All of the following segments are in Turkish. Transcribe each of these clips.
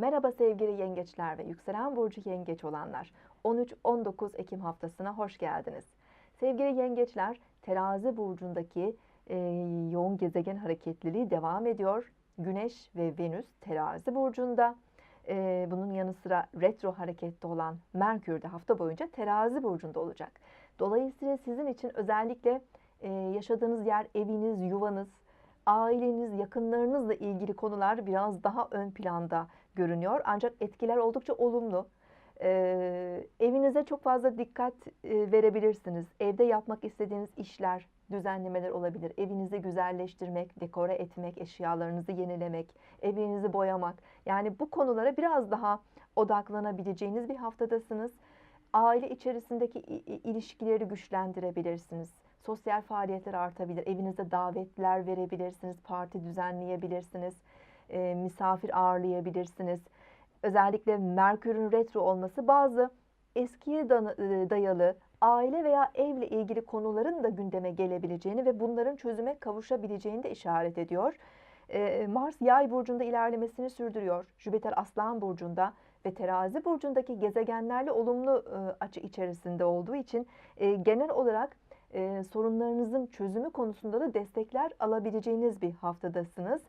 Merhaba sevgili yengeçler ve yükselen burcu yengeç olanlar. 13-19 Ekim haftasına hoş geldiniz. Sevgili yengeçler, terazi burcundaki e, yoğun gezegen hareketliliği devam ediyor. Güneş ve Venüs terazi burcunda. E, bunun yanı sıra retro harekette olan Merkür de hafta boyunca terazi burcunda olacak. Dolayısıyla sizin için özellikle e, yaşadığınız yer, eviniz, yuvanız, aileniz, yakınlarınızla ilgili konular biraz daha ön planda görünüyor. Ancak etkiler oldukça olumlu. Ee, evinize çok fazla dikkat e, verebilirsiniz. Evde yapmak istediğiniz işler, düzenlemeler olabilir. Evinizi güzelleştirmek, dekore etmek, eşyalarınızı yenilemek, evinizi boyamak. Yani bu konulara biraz daha odaklanabileceğiniz bir haftadasınız. Aile içerisindeki ilişkileri güçlendirebilirsiniz. Sosyal faaliyetler artabilir. Evinizde davetler verebilirsiniz, parti düzenleyebilirsiniz, e, misafir ağırlayabilirsiniz. Özellikle Merkür'ün retro olması bazı eskiye e, dayalı aile veya evle ilgili konuların da gündeme gelebileceğini ve bunların çözüme kavuşabileceğini de işaret ediyor. E, Mars yay burcunda ilerlemesini sürdürüyor. Jüpiter aslan burcunda ve terazi burcundaki gezegenlerle olumlu e, açı içerisinde olduğu için genel olarak e, sorunlarınızın çözümü konusunda da destekler alabileceğiniz bir haftadasınız.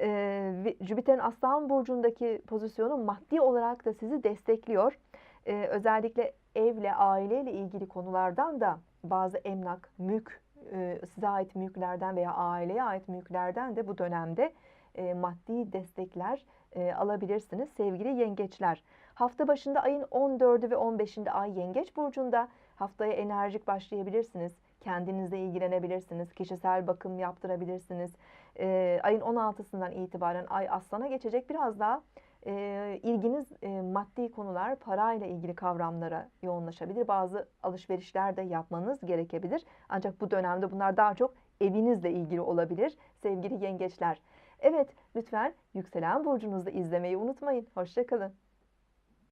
E, Jüpiter'in Aslan Burcu'ndaki pozisyonu maddi olarak da sizi destekliyor. E, özellikle evle, aileyle ilgili konulardan da bazı emlak, mülk, e, size ait mülklerden veya aileye ait mülklerden de bu dönemde e, maddi destekler e, alabilirsiniz sevgili yengeçler. Hafta başında ayın 14'ü ve 15'inde ay yengeç burcunda haftaya enerjik başlayabilirsiniz. Kendinizle ilgilenebilirsiniz. Kişisel bakım yaptırabilirsiniz. E, ayın 16'sından itibaren ay aslana geçecek. Biraz daha e, ilginiz e, maddi konular, parayla ilgili kavramlara yoğunlaşabilir. Bazı alışverişler de yapmanız gerekebilir. Ancak bu dönemde bunlar daha çok evinizle ilgili olabilir sevgili yengeçler. Evet lütfen yükselen burcunuzu izlemeyi unutmayın. Hoşçakalın.